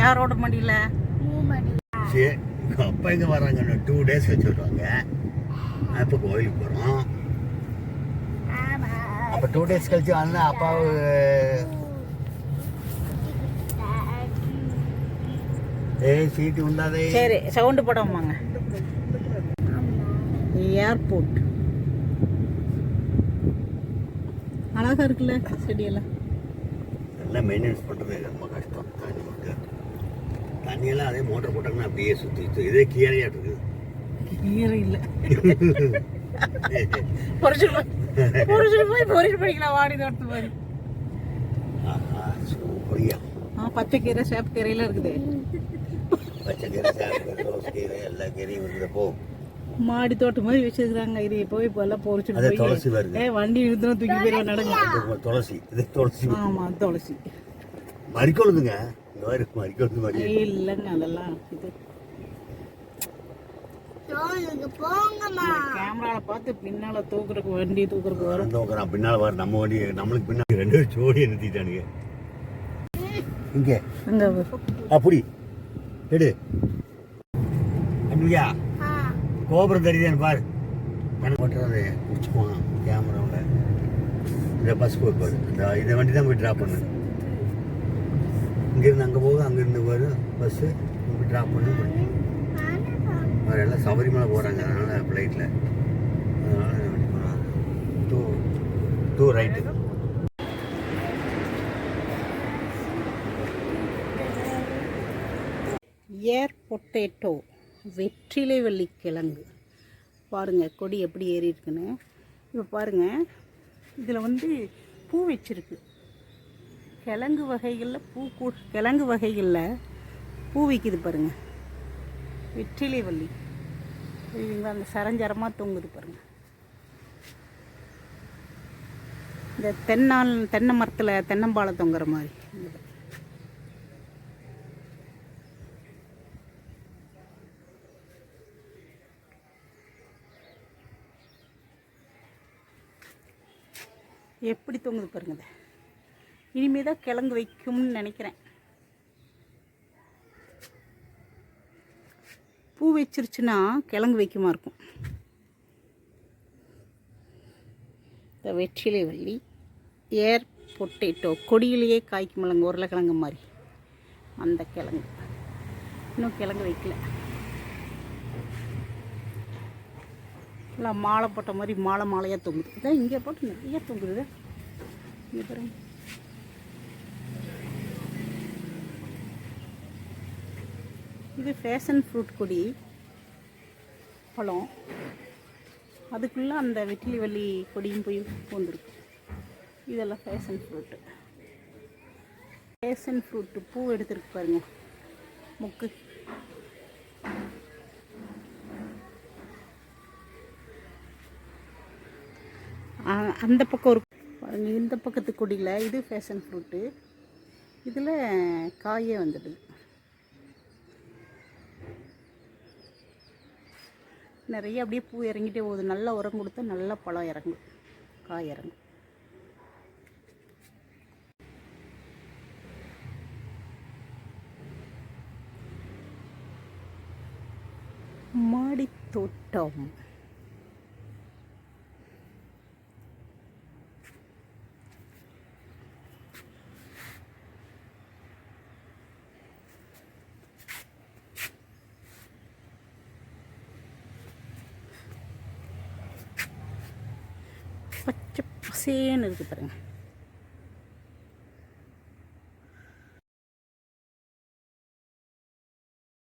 யாரோட மடியில். சரி அப்பா எங்கே வராங்க டூ டேஸ் வச்சு வருவாங்க நான் இப்போ கோயிலுக்கு போகிறோம் அப்போ டூ டேஸ் கழிச்சு வந்தால் அப்பாவு ஏய் சீட்டு உண்டாதே. சரி சவுண்டு படமாங்க ஏர்போர்ட் அழகா இருக்குல்ல செடியெல்லாம். எல்லாம் மெயின்டெனன்ஸ் பண்ணுறது ரொம்ப கஷ்டம். தண்ணியெல்லாம் அதே மோட்டர் போட்டாங்கன்னா அப்படியே சுற்றி இதே கீரையாக இருக்குது. ஈரம் இல்லை. பொறிச்சிட்டு போய் பொறிச்சிட்டு போய் பொறிச்சிட்டு போய்க்கலாம் வாடி தோட்டத்து மாதிரி சூப்பரியா. ஆ பச்சை கீரை சேப்பு இருக்குது. பச்சை கீரை சாப்பிட்டு ரோஸ் கீரை எல்லா கீரையும் இருக்குது. போ. மாடி தோட்டம் மாதிரி வச்சிருக்காங்க இது போய் இப்போ எல்லாம் பொறிச்சிட்டு அதே போய் துளசி வருது. ஏ வண்டி இழுத்துனா தூக்கி போய் நடங்க துளசி. இது துளசி. ஆமா துளசி. மறிக்கொழுதுங்க இந்த மாதிரி மறிக்கொழுது மாதிரி இல்லைங்க அதெல்லாம் இது. கேமரால பார்த்து பின்னால தூக்குறதுக்கு வண்டி தூக்குறதுக்கு வரும். உட்கார பின்னால் வர நம்ம வண்டி நம்மளுக்கு பின்னாடி ரெண்டு பேரும் ஜோடியை நிறுத்திட்டானுங்க. இங்கே. அப்படி எடு. அன்பியா கோபுரம் தெரியுதான்னு பாரு. கணக்கு பண்ணுறது பிடிச்சிக்குவான் கேமராவில் இந்த பஸ் போய் பாரு இந்த இந்த வண்டி தான் போய் ட்ராப் பண்ணு. இங்கேருந்து அங்கே போகுது அங்கேருந்து வரும் பஸ்ஸு போய் ட்ராப் பண்ணு வேறு எல்லாம் சபரிமலை போகிறாங்க அதனால் ஃப்ளைட்டில் அதனால் டூ டூ ரைட்டு ஏர் பொட்டேட்டோ வெற்றிலை வள்ளி கிழங்கு. பாருங்கள் கொடி எப்படி ஏறி இருக்குன்னு இப்போ பாருங்கள் இதில் வந்து பூ வச்சிருக்கு. கிழங்கு வகைகளில் பூ கூ கிழங்கு வகைகளில் பூ விற்கிது பாருங்க. வெற்றிலை வள்ளி. இதுங்களா அந்த சரஞ்சரமாக தொங்குது பாருங்கள் இந்த தென்னால் தென்னை மரத்தில் தென்னம்பாலை தொங்குற மாதிரி. எப்படி தொங்குது பாருங்க இனிமே தான் கிழங்கு வைக்கும்னு நினைக்கிறேன். பூ வச்சிருச்சுன்னா கிழங்கு வைக்குமா இருக்கும். இந்த வெற்றிலை வள்ளி ஏர் பொட்டேட்டோ கொடியிலேயே காய்க்குமில்லங்க உருளைக்கிழங்கு மாதிரி. அந்த கிழங்கு. இன்னும் கிழங்கு வைக்கல. நல்லா மாலை போட்ட மாதிரி மாலை மாலையாக தொங்குது. இதான் இங்கே போட்டு நிறைய தொங்குது இங்கே பாருங்கள் இது ஃபேஷன் ஃப்ரூட் கொடி பழம். அதுக்குள்ளே அந்த வெற்றிலி வள்ளி கொடியும் போய் பூந்துருக்கு இதெல்லாம் ஃபேஷன் ஃப்ரூட்டு. ஃபேஷன் ஃப்ரூட்டு பூ எடுத்துருக்கு பாருங்க. முக்கு. அந்த பக்கம் ஒரு பாருங்கள் இந்த பக்கத்து கொடியில் இது ஃபேஷன் ஃப்ரூட்டு. இதில் காயே வந்துடுது. நிறைய அப்படியே பூ இறங்கிட்டே போகுது. நல்லா உரம் கொடுத்தா நல்லா பழம் இறங்கும். காய் இறங்கும். மாடி பச்சை பசேன்னு இருக்குது பாருங்கள்